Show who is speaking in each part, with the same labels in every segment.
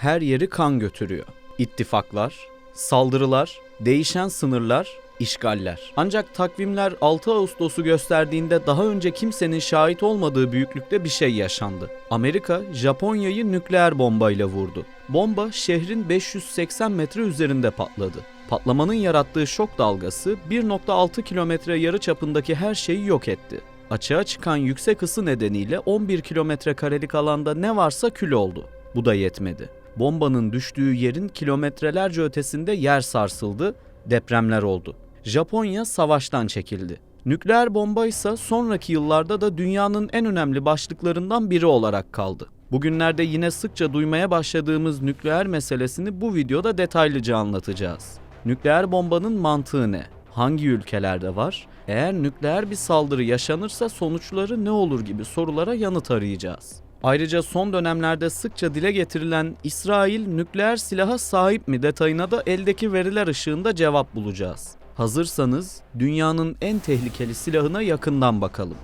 Speaker 1: her yeri kan götürüyor. İttifaklar, saldırılar, değişen sınırlar, işgaller. Ancak takvimler 6 Ağustos'u gösterdiğinde daha önce kimsenin şahit olmadığı büyüklükte bir şey yaşandı. Amerika, Japonya'yı nükleer bombayla vurdu. Bomba şehrin 580 metre üzerinde patladı. Patlamanın yarattığı şok dalgası 1.6 kilometre yarı çapındaki her şeyi yok etti. Açığa çıkan yüksek ısı nedeniyle 11 kilometre karelik alanda ne varsa kül oldu. Bu da yetmedi. Bombanın düştüğü yerin kilometrelerce ötesinde yer sarsıldı, depremler oldu. Japonya savaştan çekildi. Nükleer bomba ise sonraki yıllarda da dünyanın en önemli başlıklarından biri olarak kaldı. Bugünlerde yine sıkça duymaya başladığımız nükleer meselesini bu videoda detaylıca anlatacağız. Nükleer bombanın mantığı ne? Hangi ülkelerde var? Eğer nükleer bir saldırı yaşanırsa sonuçları ne olur gibi sorulara yanıt arayacağız. Ayrıca son dönemlerde sıkça dile getirilen İsrail nükleer silaha sahip mi detayına da eldeki veriler ışığında cevap bulacağız. Hazırsanız dünyanın en tehlikeli silahına yakından bakalım.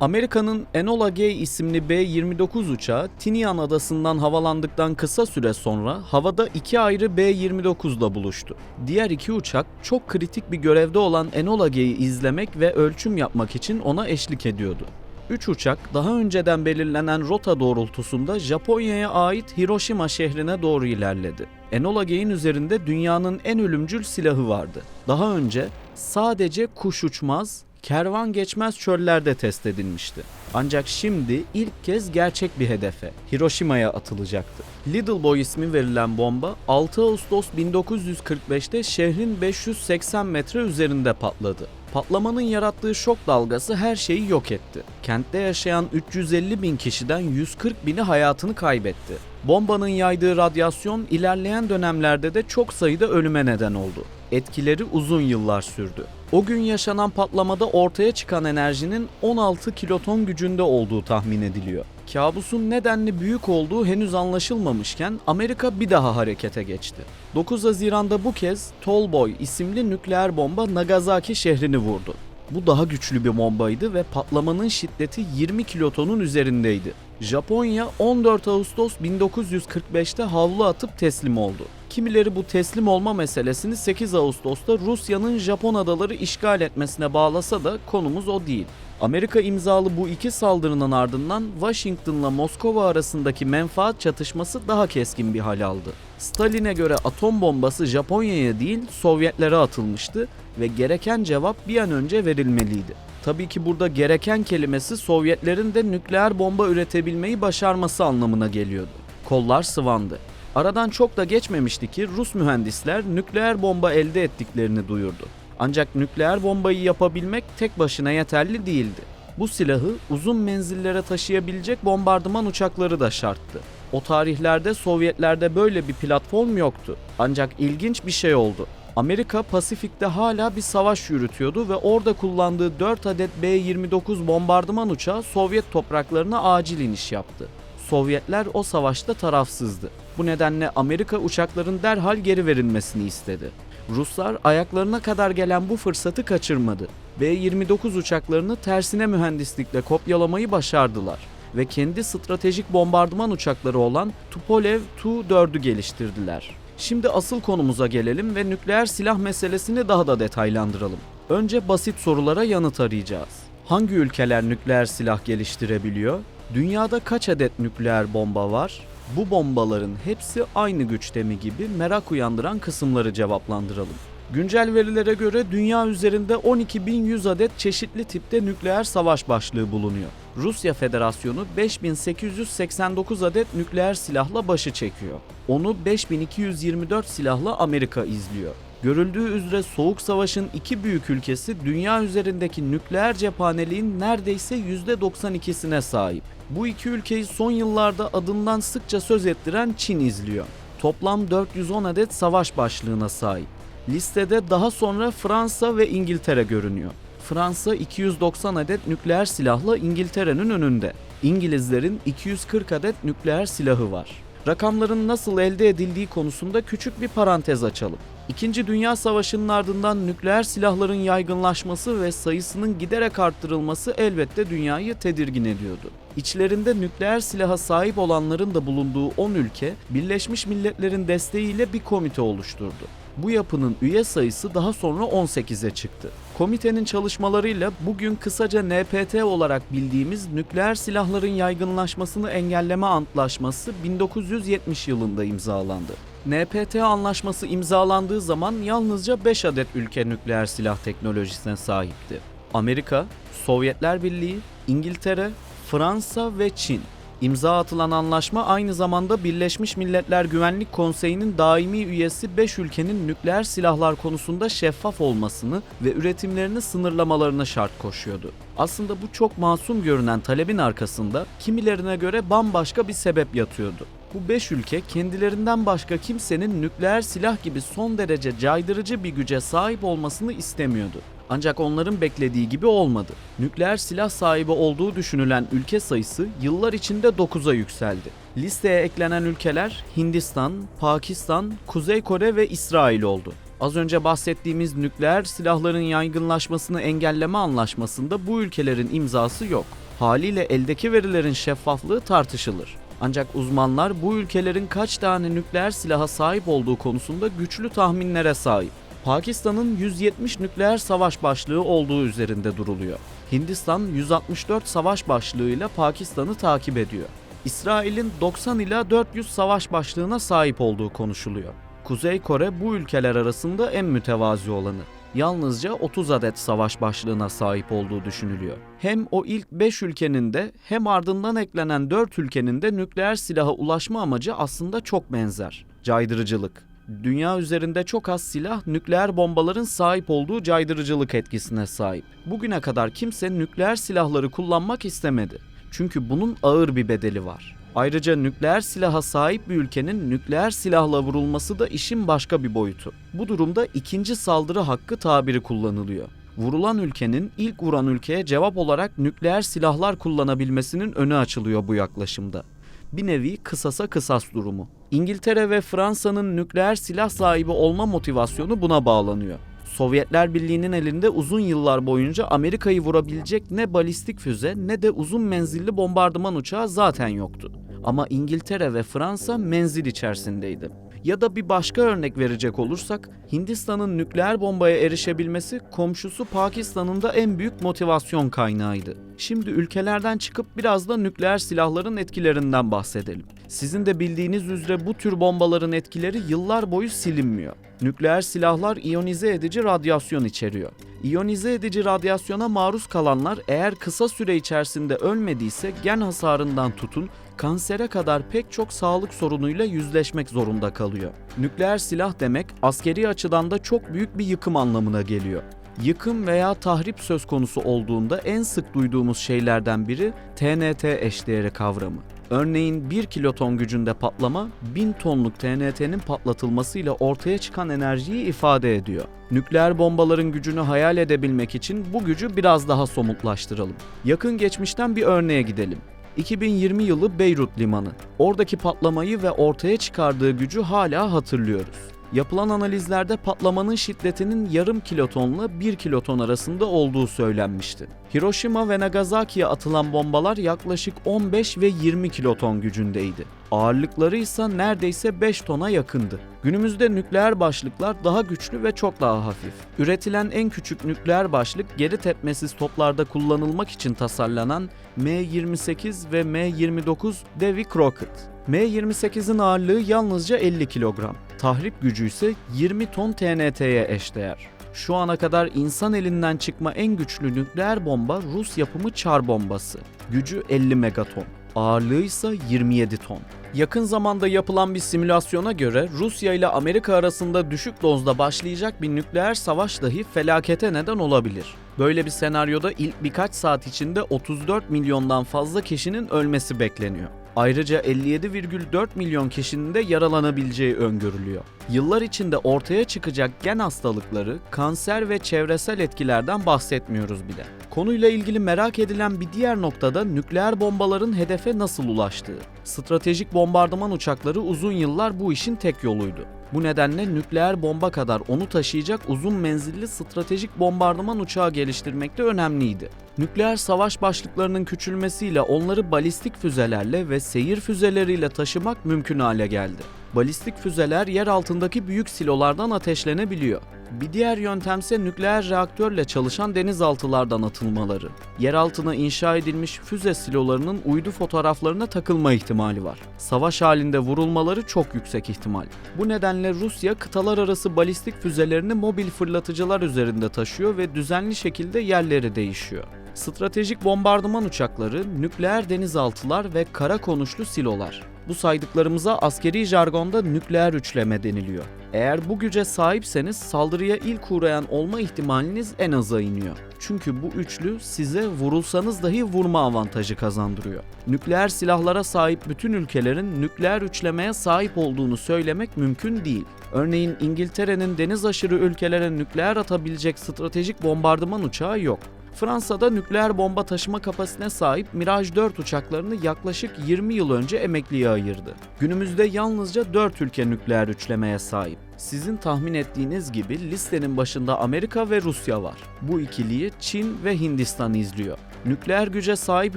Speaker 1: Amerika'nın Enola Gay isimli B-29 uçağı Tinian adasından havalandıktan kısa süre sonra havada iki ayrı B-29'la buluştu. Diğer iki uçak çok kritik bir görevde olan Enola Gay'i izlemek ve ölçüm yapmak için ona eşlik ediyordu. Üç uçak daha önceden belirlenen rota doğrultusunda Japonya'ya ait Hiroşima şehrine doğru ilerledi. Enola Gay'in üzerinde dünyanın en ölümcül silahı vardı. Daha önce sadece kuş uçmaz, kervan geçmez çöllerde test edilmişti. Ancak şimdi ilk kez gerçek bir hedefe, Hiroşima'ya atılacaktı. Little Boy ismi verilen bomba 6 Ağustos 1945'te şehrin 580 metre üzerinde patladı. Patlamanın yarattığı şok dalgası her şeyi yok etti. Kentte yaşayan 350 bin kişiden 140 bini hayatını kaybetti. Bombanın yaydığı radyasyon ilerleyen dönemlerde de çok sayıda ölüme neden oldu. Etkileri uzun yıllar sürdü. O gün yaşanan patlamada ortaya çıkan enerjinin 16 kiloton gücünde olduğu tahmin ediliyor. Kabusun nedenli büyük olduğu henüz anlaşılmamışken Amerika bir daha harekete geçti. 9 Haziran'da bu kez Tallboy isimli nükleer bomba Nagasaki şehrini vurdu. Bu daha güçlü bir bombaydı ve patlamanın şiddeti 20 kilotonun üzerindeydi. Japonya 14 Ağustos 1945'te havlu atıp teslim oldu. Kimileri bu teslim olma meselesini 8 Ağustos'ta Rusya'nın Japon adaları işgal etmesine bağlasa da konumuz o değil. Amerika imzalı bu iki saldırının ardından Washington'la Moskova arasındaki menfaat çatışması daha keskin bir hal aldı. Stalin'e göre atom bombası Japonya'ya değil Sovyetlere atılmıştı ve gereken cevap bir an önce verilmeliydi. Tabii ki burada gereken kelimesi Sovyetlerin de nükleer bomba üretebilmeyi başarması anlamına geliyordu. Kollar sıvandı. Aradan çok da geçmemişti ki Rus mühendisler nükleer bomba elde ettiklerini duyurdu. Ancak nükleer bombayı yapabilmek tek başına yeterli değildi. Bu silahı uzun menzillere taşıyabilecek bombardıman uçakları da şarttı. O tarihlerde Sovyetlerde böyle bir platform yoktu. Ancak ilginç bir şey oldu. Amerika Pasifik'te hala bir savaş yürütüyordu ve orada kullandığı 4 adet B-29 bombardıman uçağı Sovyet topraklarına acil iniş yaptı. Sovyetler o savaşta tarafsızdı. Bu nedenle Amerika uçakların derhal geri verilmesini istedi. Ruslar ayaklarına kadar gelen bu fırsatı kaçırmadı. B-29 uçaklarını tersine mühendislikle kopyalamayı başardılar ve kendi stratejik bombardıman uçakları olan Tupolev Tu-4'ü geliştirdiler. Şimdi asıl konumuza gelelim ve nükleer silah meselesini daha da detaylandıralım. Önce basit sorulara yanıt arayacağız. Hangi ülkeler nükleer silah geliştirebiliyor? Dünyada kaç adet nükleer bomba var? Bu bombaların hepsi aynı güçte mi gibi merak uyandıran kısımları cevaplandıralım. Güncel verilere göre dünya üzerinde 12.100 adet çeşitli tipte nükleer savaş başlığı bulunuyor. Rusya Federasyonu 5889 adet nükleer silahla başı çekiyor. Onu 5224 silahla Amerika izliyor. Görüldüğü üzere Soğuk Savaş'ın iki büyük ülkesi dünya üzerindeki nükleer cephaneliğin neredeyse %92'sine sahip. Bu iki ülkeyi son yıllarda adından sıkça söz ettiren Çin izliyor. Toplam 410 adet savaş başlığına sahip. Listede daha sonra Fransa ve İngiltere görünüyor. Fransa 290 adet nükleer silahla İngiltere'nin önünde. İngilizlerin 240 adet nükleer silahı var. Rakamların nasıl elde edildiği konusunda küçük bir parantez açalım. İkinci Dünya Savaşı'nın ardından nükleer silahların yaygınlaşması ve sayısının giderek arttırılması elbette dünyayı tedirgin ediyordu. İçlerinde nükleer silaha sahip olanların da bulunduğu 10 ülke, Birleşmiş Milletler'in desteğiyle bir komite oluşturdu. Bu yapının üye sayısı daha sonra 18'e çıktı. Komitenin çalışmalarıyla bugün kısaca NPT olarak bildiğimiz Nükleer Silahların Yaygınlaşmasını Engelleme Antlaşması 1970 yılında imzalandı. NPT anlaşması imzalandığı zaman yalnızca 5 adet ülke nükleer silah teknolojisine sahipti. Amerika, Sovyetler Birliği, İngiltere, Fransa ve Çin. İmza atılan anlaşma aynı zamanda Birleşmiş Milletler Güvenlik Konseyi'nin daimi üyesi 5 ülkenin nükleer silahlar konusunda şeffaf olmasını ve üretimlerini sınırlamalarına şart koşuyordu. Aslında bu çok masum görünen talebin arkasında kimilerine göre bambaşka bir sebep yatıyordu. Bu 5 ülke kendilerinden başka kimsenin nükleer silah gibi son derece caydırıcı bir güce sahip olmasını istemiyordu. Ancak onların beklediği gibi olmadı. Nükleer silah sahibi olduğu düşünülen ülke sayısı yıllar içinde 9'a yükseldi. Listeye eklenen ülkeler Hindistan, Pakistan, Kuzey Kore ve İsrail oldu. Az önce bahsettiğimiz nükleer silahların yaygınlaşmasını engelleme anlaşmasında bu ülkelerin imzası yok. Haliyle eldeki verilerin şeffaflığı tartışılır. Ancak uzmanlar bu ülkelerin kaç tane nükleer silaha sahip olduğu konusunda güçlü tahminlere sahip. Pakistan'ın 170 nükleer savaş başlığı olduğu üzerinde duruluyor. Hindistan 164 savaş başlığıyla Pakistan'ı takip ediyor. İsrail'in 90 ila 400 savaş başlığına sahip olduğu konuşuluyor. Kuzey Kore bu ülkeler arasında en mütevazi olanı. Yalnızca 30 adet savaş başlığına sahip olduğu düşünülüyor. Hem o ilk 5 ülkenin de hem ardından eklenen 4 ülkenin de nükleer silaha ulaşma amacı aslında çok benzer. Caydırıcılık dünya üzerinde çok az silah nükleer bombaların sahip olduğu caydırıcılık etkisine sahip. Bugüne kadar kimse nükleer silahları kullanmak istemedi. Çünkü bunun ağır bir bedeli var. Ayrıca nükleer silaha sahip bir ülkenin nükleer silahla vurulması da işin başka bir boyutu. Bu durumda ikinci saldırı hakkı tabiri kullanılıyor. Vurulan ülkenin ilk vuran ülkeye cevap olarak nükleer silahlar kullanabilmesinin önü açılıyor bu yaklaşımda bir nevi kısasa kısas durumu. İngiltere ve Fransa'nın nükleer silah sahibi olma motivasyonu buna bağlanıyor. Sovyetler Birliği'nin elinde uzun yıllar boyunca Amerika'yı vurabilecek ne balistik füze ne de uzun menzilli bombardıman uçağı zaten yoktu. Ama İngiltere ve Fransa menzil içerisindeydi. Ya da bir başka örnek verecek olursak Hindistan'ın nükleer bombaya erişebilmesi komşusu Pakistan'ın da en büyük motivasyon kaynağıydı. Şimdi ülkelerden çıkıp biraz da nükleer silahların etkilerinden bahsedelim. Sizin de bildiğiniz üzere bu tür bombaların etkileri yıllar boyu silinmiyor. Nükleer silahlar iyonize edici radyasyon içeriyor. İyonize edici radyasyona maruz kalanlar eğer kısa süre içerisinde ölmediyse gen hasarından tutun kansere kadar pek çok sağlık sorunuyla yüzleşmek zorunda kalıyor. Nükleer silah demek askeri açıdan da çok büyük bir yıkım anlamına geliyor. Yıkım veya tahrip söz konusu olduğunda en sık duyduğumuz şeylerden biri TNT eşdeğeri kavramı. Örneğin 1 kiloton gücünde patlama 1000 tonluk TNT'nin patlatılmasıyla ortaya çıkan enerjiyi ifade ediyor. Nükleer bombaların gücünü hayal edebilmek için bu gücü biraz daha somutlaştıralım. Yakın geçmişten bir örneğe gidelim. 2020 yılı Beyrut Limanı. Oradaki patlamayı ve ortaya çıkardığı gücü hala hatırlıyoruz. Yapılan analizlerde patlamanın şiddetinin yarım kilotonla 1 kiloton arasında olduğu söylenmişti. Hiroşima ve Nagasaki'ye atılan bombalar yaklaşık 15 ve 20 kiloton gücündeydi. Ağırlıkları ise neredeyse 5 tona yakındı. Günümüzde nükleer başlıklar daha güçlü ve çok daha hafif. Üretilen en küçük nükleer başlık geri tepmesiz toplarda kullanılmak için tasarlanan M28 ve M29 Davy Crockett. M28'in ağırlığı yalnızca 50 kilogram. Tahrip gücü ise 20 ton TNT'ye eşdeğer. Şu ana kadar insan elinden çıkma en güçlü nükleer bomba Rus yapımı Çar bombası. Gücü 50 megaton. Ağırlığı ise 27 ton. Yakın zamanda yapılan bir simülasyona göre Rusya ile Amerika arasında düşük dozda başlayacak bir nükleer savaş dahi felakete neden olabilir. Böyle bir senaryoda ilk birkaç saat içinde 34 milyondan fazla kişinin ölmesi bekleniyor. Ayrıca 57,4 milyon kişinin de yaralanabileceği öngörülüyor. Yıllar içinde ortaya çıkacak gen hastalıkları, kanser ve çevresel etkilerden bahsetmiyoruz bile. Konuyla ilgili merak edilen bir diğer noktada nükleer bombaların hedefe nasıl ulaştığı. Stratejik bombardıman uçakları uzun yıllar bu işin tek yoluydu. Bu nedenle nükleer bomba kadar onu taşıyacak uzun menzilli stratejik bombardıman uçağı geliştirmek de önemliydi. Nükleer savaş başlıklarının küçülmesiyle onları balistik füzelerle ve seyir füzeleriyle taşımak mümkün hale geldi. Balistik füzeler yer altındaki büyük silolardan ateşlenebiliyor. Bir diğer yöntemse nükleer reaktörle çalışan denizaltılardan atılmaları. Yer altına inşa edilmiş füze silolarının uydu fotoğraflarına takılma ihtimali var. Savaş halinde vurulmaları çok yüksek ihtimal. Bu nedenle Rusya kıtalar arası balistik füzelerini mobil fırlatıcılar üzerinde taşıyor ve düzenli şekilde yerleri değişiyor. Stratejik bombardıman uçakları, nükleer denizaltılar ve kara konuşlu silolar. Bu saydıklarımıza askeri jargonda nükleer üçleme deniliyor. Eğer bu güce sahipseniz saldırıya ilk uğrayan olma ihtimaliniz en aza iniyor. Çünkü bu üçlü size vurulsanız dahi vurma avantajı kazandırıyor. Nükleer silahlara sahip bütün ülkelerin nükleer üçlemeye sahip olduğunu söylemek mümkün değil. Örneğin İngiltere'nin deniz aşırı ülkelere nükleer atabilecek stratejik bombardıman uçağı yok. Fransa'da nükleer bomba taşıma kapasitesine sahip Mirage 4 uçaklarını yaklaşık 20 yıl önce emekliye ayırdı. Günümüzde yalnızca 4 ülke nükleer üçlemeye sahip. Sizin tahmin ettiğiniz gibi listenin başında Amerika ve Rusya var. Bu ikiliyi Çin ve Hindistan izliyor. Nükleer güce sahip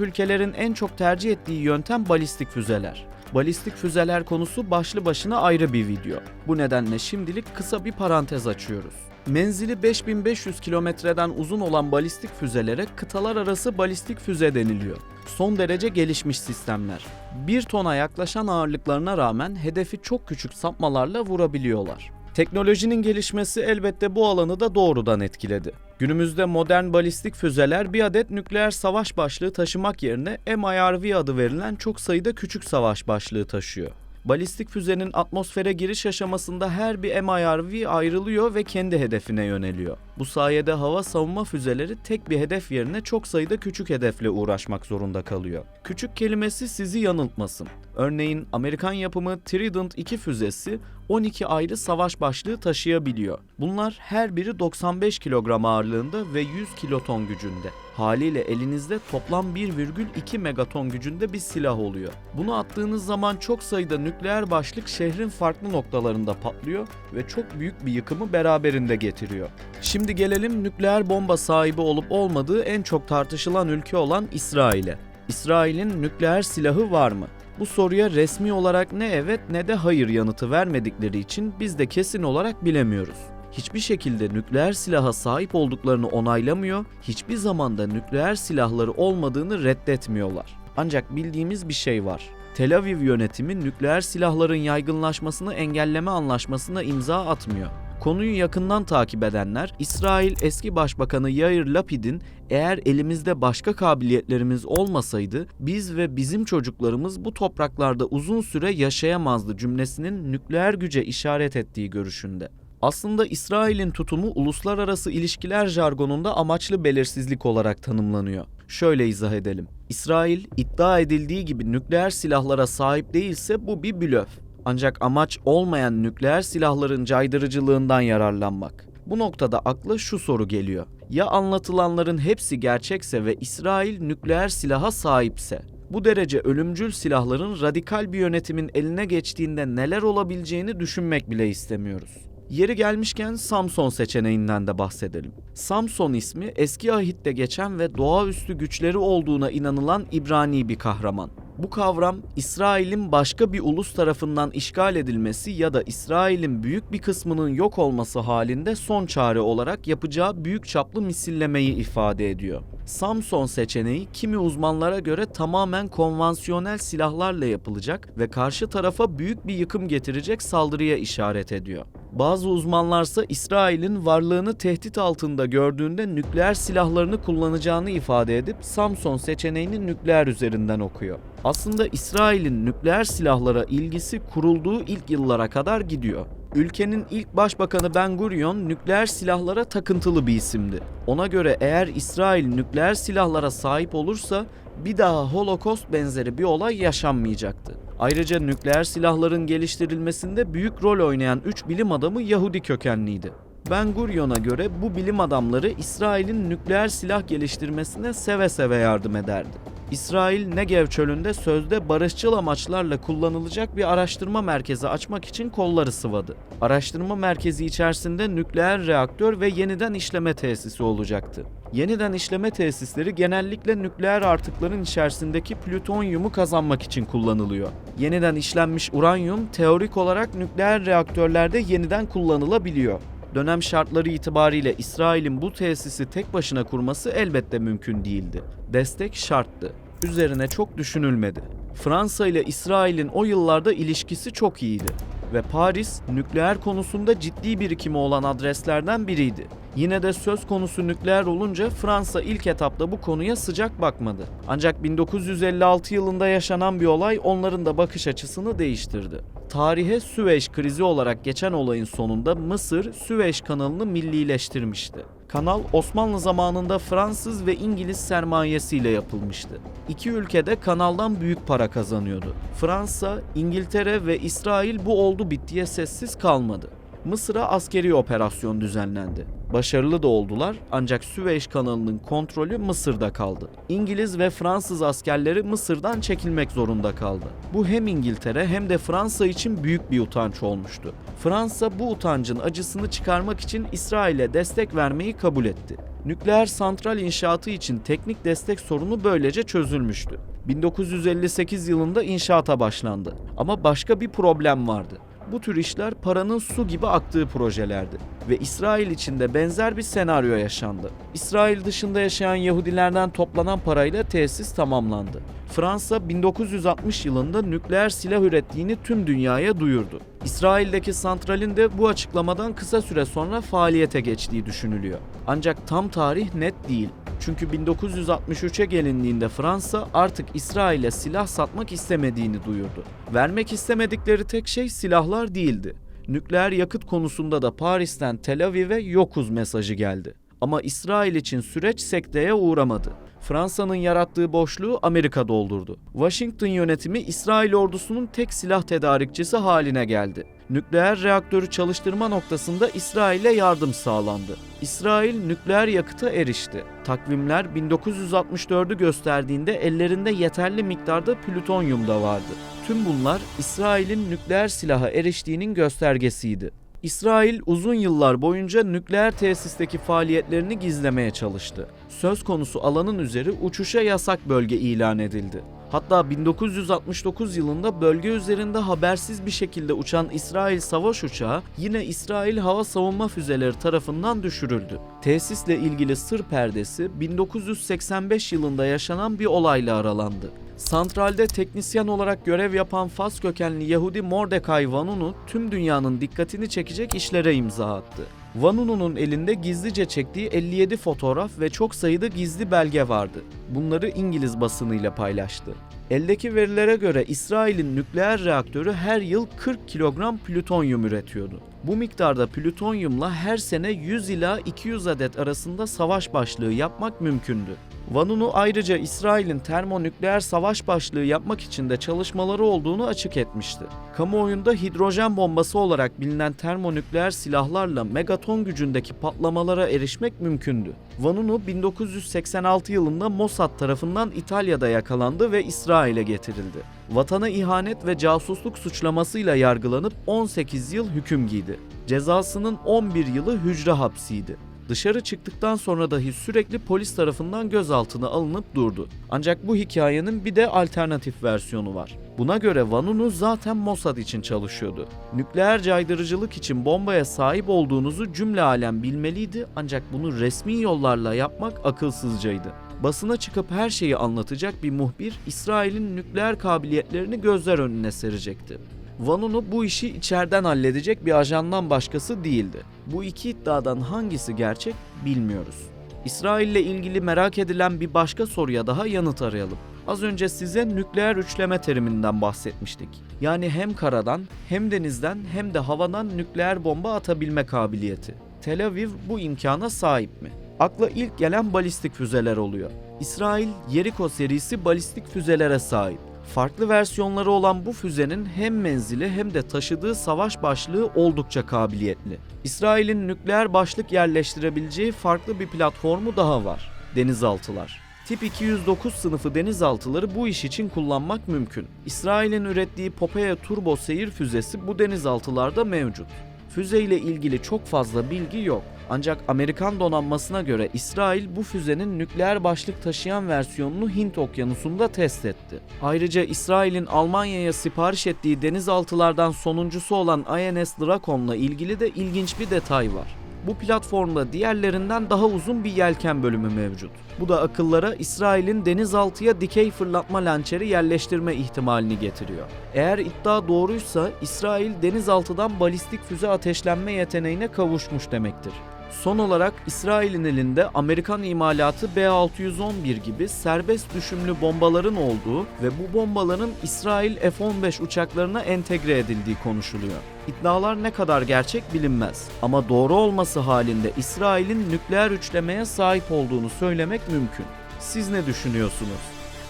Speaker 1: ülkelerin en çok tercih ettiği yöntem balistik füzeler. Balistik füzeler konusu başlı başına ayrı bir video. Bu nedenle şimdilik kısa bir parantez açıyoruz. Menzili 5500 kilometreden uzun olan balistik füzelere kıtalar arası balistik füze deniliyor. Son derece gelişmiş sistemler. 1 tona yaklaşan ağırlıklarına rağmen hedefi çok küçük sapmalarla vurabiliyorlar. Teknolojinin gelişmesi elbette bu alanı da doğrudan etkiledi. Günümüzde modern balistik füzeler bir adet nükleer savaş başlığı taşımak yerine MIRV adı verilen çok sayıda küçük savaş başlığı taşıyor. Balistik füzenin atmosfere giriş aşamasında her bir MIRV ayrılıyor ve kendi hedefine yöneliyor. Bu sayede hava savunma füzeleri tek bir hedef yerine çok sayıda küçük hedefle uğraşmak zorunda kalıyor. Küçük kelimesi sizi yanıltmasın. Örneğin Amerikan yapımı Trident 2 füzesi 12 ayrı savaş başlığı taşıyabiliyor. Bunlar her biri 95 kilogram ağırlığında ve 100 kiloton gücünde. Haliyle elinizde toplam 1,2 megaton gücünde bir silah oluyor. Bunu attığınız zaman çok sayıda nükleer başlık şehrin farklı noktalarında patlıyor ve çok büyük bir yıkımı beraberinde getiriyor. Şimdi gelelim nükleer bomba sahibi olup olmadığı en çok tartışılan ülke olan İsrail'e. İsrail'in nükleer silahı var mı? Bu soruya resmi olarak ne evet ne de hayır yanıtı vermedikleri için biz de kesin olarak bilemiyoruz. Hiçbir şekilde nükleer silaha sahip olduklarını onaylamıyor, hiçbir zamanda nükleer silahları olmadığını reddetmiyorlar. Ancak bildiğimiz bir şey var. Tel Aviv yönetimi nükleer silahların yaygınlaşmasını engelleme anlaşmasına imza atmıyor. Konuyu yakından takip edenler, İsrail eski başbakanı Yair Lapid'in eğer elimizde başka kabiliyetlerimiz olmasaydı biz ve bizim çocuklarımız bu topraklarda uzun süre yaşayamazdı cümlesinin nükleer güce işaret ettiği görüşünde. Aslında İsrail'in tutumu uluslararası ilişkiler jargonunda amaçlı belirsizlik olarak tanımlanıyor. Şöyle izah edelim. İsrail iddia edildiği gibi nükleer silahlara sahip değilse bu bir blöf. Ancak amaç olmayan nükleer silahların caydırıcılığından yararlanmak. Bu noktada akla şu soru geliyor. Ya anlatılanların hepsi gerçekse ve İsrail nükleer silaha sahipse? Bu derece ölümcül silahların radikal bir yönetimin eline geçtiğinde neler olabileceğini düşünmek bile istemiyoruz. Yeri gelmişken Samson seçeneğinden de bahsedelim. Samson ismi eski ahitte geçen ve doğaüstü güçleri olduğuna inanılan İbrani bir kahraman. Bu kavram İsrail'in başka bir ulus tarafından işgal edilmesi ya da İsrail'in büyük bir kısmının yok olması halinde son çare olarak yapacağı büyük çaplı misillemeyi ifade ediyor. Samson seçeneği kimi uzmanlara göre tamamen konvansiyonel silahlarla yapılacak ve karşı tarafa büyük bir yıkım getirecek saldırıya işaret ediyor. Bazı uzmanlarsa İsrail'in varlığını tehdit altında gördüğünde nükleer silahlarını kullanacağını ifade edip Samson seçeneğini nükleer üzerinden okuyor. Aslında İsrail'in nükleer silahlara ilgisi kurulduğu ilk yıllara kadar gidiyor. Ülkenin ilk başbakanı Ben Gurion nükleer silahlara takıntılı bir isimdi. Ona göre eğer İsrail nükleer silahlara sahip olursa bir daha Holocaust benzeri bir olay yaşanmayacaktı. Ayrıca nükleer silahların geliştirilmesinde büyük rol oynayan 3 bilim adamı Yahudi kökenliydi. Ben Gurion'a göre bu bilim adamları İsrail'in nükleer silah geliştirmesine seve seve yardım ederdi. İsrail Negev çölünde sözde barışçıl amaçlarla kullanılacak bir araştırma merkezi açmak için kolları sıvadı. Araştırma merkezi içerisinde nükleer reaktör ve yeniden işleme tesisi olacaktı. Yeniden işleme tesisleri genellikle nükleer artıkların içerisindeki plütonyumu kazanmak için kullanılıyor. Yeniden işlenmiş uranyum teorik olarak nükleer reaktörlerde yeniden kullanılabiliyor. Dönem şartları itibariyle İsrail'in bu tesisi tek başına kurması elbette mümkün değildi. Destek şarttı. Üzerine çok düşünülmedi. Fransa ile İsrail'in o yıllarda ilişkisi çok iyiydi ve Paris nükleer konusunda ciddi birikimi olan adreslerden biriydi. Yine de söz konusu nükleer olunca Fransa ilk etapta bu konuya sıcak bakmadı. Ancak 1956 yılında yaşanan bir olay onların da bakış açısını değiştirdi. Tarihe Süveyş krizi olarak geçen olayın sonunda Mısır Süveyş kanalını millileştirmişti. Kanal Osmanlı zamanında Fransız ve İngiliz sermayesiyle yapılmıştı. İki ülkede kanaldan büyük para kazanıyordu. Fransa, İngiltere ve İsrail bu oldu bittiye sessiz kalmadı. Mısır'a askeri operasyon düzenlendi. Başarılı da oldular ancak Süveyş kanalının kontrolü Mısır'da kaldı. İngiliz ve Fransız askerleri Mısır'dan çekilmek zorunda kaldı. Bu hem İngiltere hem de Fransa için büyük bir utanç olmuştu. Fransa bu utancın acısını çıkarmak için İsrail'e destek vermeyi kabul etti. Nükleer santral inşaatı için teknik destek sorunu böylece çözülmüştü. 1958 yılında inşaata başlandı. Ama başka bir problem vardı. Bu tür işler paranın su gibi aktığı projelerdi ve İsrail içinde benzer bir senaryo yaşandı. İsrail dışında yaşayan Yahudilerden toplanan parayla tesis tamamlandı. Fransa 1960 yılında nükleer silah ürettiğini tüm dünyaya duyurdu. İsrail'deki santralin de bu açıklamadan kısa süre sonra faaliyete geçtiği düşünülüyor. Ancak tam tarih net değil. Çünkü 1963'e gelindiğinde Fransa artık İsrail'e silah satmak istemediğini duyurdu. Vermek istemedikleri tek şey silahlar değildi. Nükleer yakıt konusunda da Paris'ten Tel Aviv'e yokuz mesajı geldi. Ama İsrail için süreç sekteye uğramadı. Fransa'nın yarattığı boşluğu Amerika doldurdu. Washington yönetimi İsrail ordusunun tek silah tedarikçisi haline geldi. Nükleer reaktörü çalıştırma noktasında İsrail'e yardım sağlandı. İsrail nükleer yakıta erişti. Takvimler 1964'ü gösterdiğinde ellerinde yeterli miktarda plütonyum da vardı. Tüm bunlar İsrail'in nükleer silaha eriştiğinin göstergesiydi. İsrail uzun yıllar boyunca nükleer tesisteki faaliyetlerini gizlemeye çalıştı. Söz konusu alanın üzeri uçuşa yasak bölge ilan edildi. Hatta 1969 yılında bölge üzerinde habersiz bir şekilde uçan İsrail savaş uçağı yine İsrail hava savunma füzeleri tarafından düşürüldü. Tesisle ilgili sır perdesi 1985 yılında yaşanan bir olayla aralandı. Santralde teknisyen olarak görev yapan Fas kökenli Yahudi Mordecai Vanunu tüm dünyanın dikkatini çekecek işlere imza attı. Vanunu'nun elinde gizlice çektiği 57 fotoğraf ve çok sayıda gizli belge vardı. Bunları İngiliz basınıyla paylaştı. Eldeki verilere göre İsrail'in nükleer reaktörü her yıl 40 kilogram plütonyum üretiyordu. Bu miktarda plütonyumla her sene 100 ila 200 adet arasında savaş başlığı yapmak mümkündü. Vanunu ayrıca İsrail'in termonükleer savaş başlığı yapmak için de çalışmaları olduğunu açık etmişti. Kamuoyunda hidrojen bombası olarak bilinen termonükleer silahlarla megaton gücündeki patlamalara erişmek mümkündü. Vanunu 1986 yılında Mossad tarafından İtalya'da yakalandı ve İsrail'e getirildi. Vatana ihanet ve casusluk suçlamasıyla yargılanıp 18 yıl hüküm giydi. Cezasının 11 yılı hücre hapsiydi. Dışarı çıktıktan sonra dahi sürekli polis tarafından gözaltına alınıp durdu. Ancak bu hikayenin bir de alternatif versiyonu var. Buna göre Vanunu zaten Mossad için çalışıyordu. Nükleer caydırıcılık için bombaya sahip olduğunuzu cümle alem bilmeliydi ancak bunu resmi yollarla yapmak akılsızcaydı. Basına çıkıp her şeyi anlatacak bir muhbir İsrail'in nükleer kabiliyetlerini gözler önüne serecekti. Vanunu bu işi içeriden halledecek bir ajandan başkası değildi. Bu iki iddiadan hangisi gerçek bilmiyoruz. İsrail ile ilgili merak edilen bir başka soruya daha yanıt arayalım. Az önce size nükleer üçleme teriminden bahsetmiştik. Yani hem karadan, hem denizden, hem de havadan nükleer bomba atabilme kabiliyeti. Tel Aviv bu imkana sahip mi? Akla ilk gelen balistik füzeler oluyor. İsrail Jericho serisi balistik füzelere sahip. Farklı versiyonları olan bu füzenin hem menzili hem de taşıdığı savaş başlığı oldukça kabiliyetli. İsrail'in nükleer başlık yerleştirebileceği farklı bir platformu daha var. Denizaltılar. Tip 209 sınıfı denizaltıları bu iş için kullanmak mümkün. İsrail'in ürettiği Popeye turbo seyir füzesi bu denizaltılarda mevcut. Füze ile ilgili çok fazla bilgi yok. Ancak Amerikan donanmasına göre İsrail bu füzenin nükleer başlık taşıyan versiyonunu Hint Okyanusu'nda test etti. Ayrıca İsrail'in Almanya'ya sipariş ettiği denizaltılardan sonuncusu olan INS Drakon'la ilgili de ilginç bir detay var. Bu platformda diğerlerinden daha uzun bir yelken bölümü mevcut. Bu da akıllara İsrail'in denizaltıya dikey fırlatma lançeri yerleştirme ihtimalini getiriyor. Eğer iddia doğruysa İsrail denizaltıdan balistik füze ateşlenme yeteneğine kavuşmuş demektir. Son olarak İsrail'in elinde Amerikan imalatı B-611 gibi serbest düşümlü bombaların olduğu ve bu bombaların İsrail F-15 uçaklarına entegre edildiği konuşuluyor. İddialar ne kadar gerçek bilinmez ama doğru olması halinde İsrail'in nükleer üçlemeye sahip olduğunu söylemek mümkün. Siz ne düşünüyorsunuz?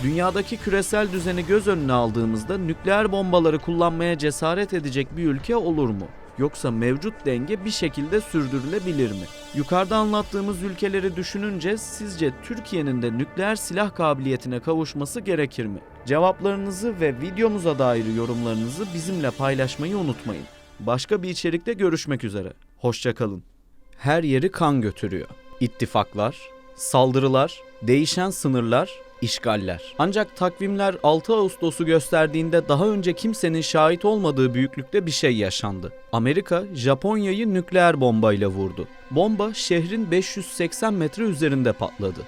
Speaker 1: Dünyadaki küresel düzeni göz önüne aldığımızda nükleer bombaları kullanmaya cesaret edecek bir ülke olur mu? Yoksa mevcut denge bir şekilde sürdürülebilir mi? Yukarıda anlattığımız ülkeleri düşününce sizce Türkiye'nin de nükleer silah kabiliyetine kavuşması gerekir mi? Cevaplarınızı ve videomuza dair yorumlarınızı bizimle paylaşmayı unutmayın. Başka bir içerikte görüşmek üzere. Hoşçakalın. Her yeri kan götürüyor. İttifaklar, saldırılar, değişen sınırlar, işgaller. Ancak takvimler 6 Ağustos'u gösterdiğinde daha önce kimsenin şahit olmadığı büyüklükte bir şey yaşandı. Amerika, Japonya'yı nükleer bombayla vurdu. Bomba şehrin 580 metre üzerinde patladı.